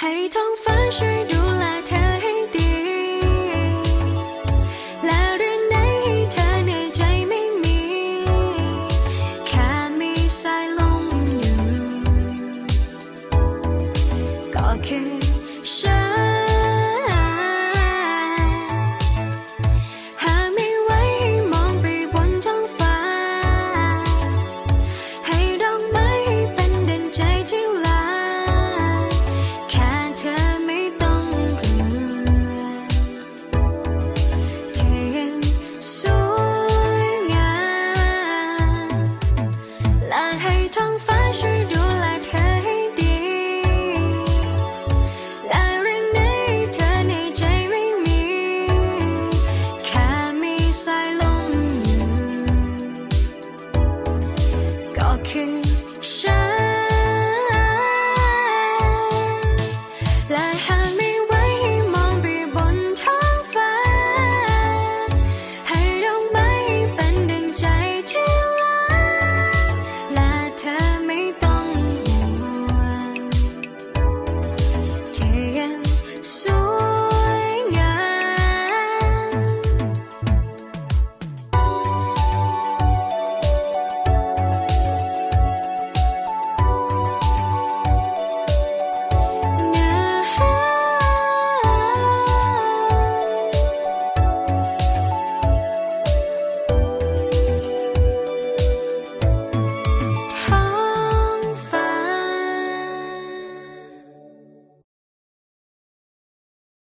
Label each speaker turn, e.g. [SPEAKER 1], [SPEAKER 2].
[SPEAKER 1] ให้ท้องฟ้าช่วยดูแลเธอให้ดี และเรื่องไหนให้เธอเนื่อใจไม่มี แค่มีสายลมอยู่ ก็คือฉัน walking